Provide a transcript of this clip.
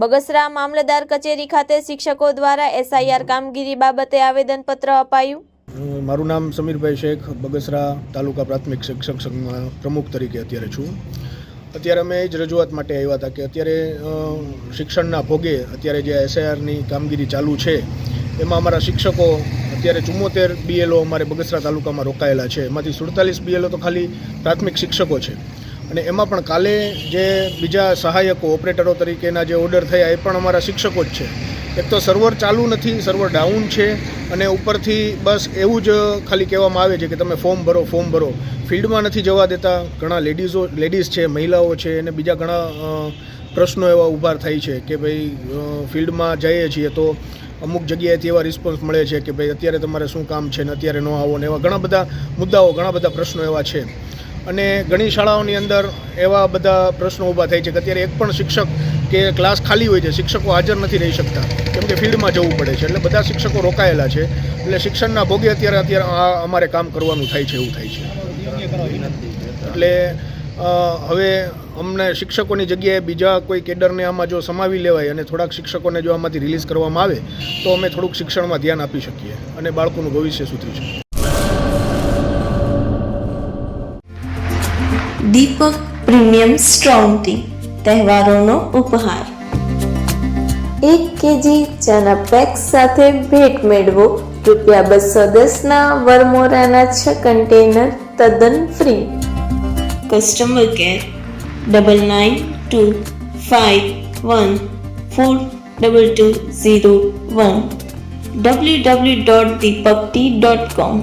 બગસરા મામલતદાર કચેરી ખાતે શિક્ષકો દ્વારા એસઆઈઆર કામગીરી બાબતે આવેદનપત્ર અપાયું. મારું નામ સમીરભાઈ શેખ, બગસરા તાલુકા પ્રાથમિક શિક્ષક સંઘમાં પ્રમુખ તરીકે અત્યારે છું. અત્યારે અમે એ જ રજૂઆત માટે આવ્યા હતા કે અત્યારે શિક્ષણના ભોગે અત્યારે જે એસઆઈઆરની કામગીરી ચાલુ છે, એમાં અમારા શિક્ષકો અત્યારે ચુમ્મોતેર બીએલઓ અમારે બગસરા તાલુકામાં રોકાયેલા છે. એમાંથી સુડતાલીસ બીએલઓ તો ખાલી પ્રાથમિક શિક્ષકો છે. અને એમાં પણ કાલે જે બીજા સહાયકો ઓપરેટરો તરીકેના જે ઓર્ડર થયા, એ પણ અમારા શિક્ષકો જ છે. એક તો સર્વર ચાલુ નથી સર્વર ડાઉન છે અને ઉપરથી બસ એવું જ ખાલી કહેવામાં આવે છે કે તમે ફોર્મ ભરો ફોર્મ ભરો. ફિલ્ડમાં નથી જવા દેતા. ઘણા લેડીઝો લેડીઝ છે, મહિલાઓ છે, અને બીજા ઘણા પ્રશ્નો એવા ઊભા થાય છે કે ભાઈ ફિલ્ડમાં જઈએ છીએ તો અમુક જગ્યાએથી એવા રિસ્પોન્સ મળે છે કે ભાઈ, અત્યારે તમારે શું કામ છે ને અત્યારે ન આવો ને એવા ઘણા બધા મુદ્દાઓ, ઘણા બધા પ્રશ્નો એવા છે. અને ઘણી શાળાઓની અંદર એવા બધા પ્રશ્નો ઊભા થાય છે કે અત્યારે એક પણ શિક્ષક કે ક્લાસ ખાલી હોય છે, શિક્ષકો હાજર નથી રહી શકતા. કેમ કે ફિલ્ડમાં જવું પડે છે, એટલે બધા શિક્ષકો રોકાયેલા છે, એટલે શિક્ષણના ભોગે અત્યારે અત્યારે આ અમારે કામ કરવાનું થાય છે, એવું થાય છે. એટલે હવે અમને શિક્ષકોની જગ્યાએ બીજા કોઈ કેડરને આમાં જો સમાવી લેવાય અને થોડાક શિક્ષકોને જો આમાંથી રિલીઝ કરવામાં આવે, તો અમે થોડુંક શિક્ષણમાં ધ્યાન આપી શકીએ અને બાળકોનું ભવિષ્ય સુધરી શકે દીપક પ્રીમિયમ સ્ટ્રોંગ ટી તહેવારોનો ઉપહાર. એક કેજી ચાના પેક સાથે ભેટ મેળવો. રૂપિયા બસો દસના વરમોરાના છ કન્ટેનર તદ્દન free. Customer care double nine two five one four double two zero one W W dot Deepak T dot com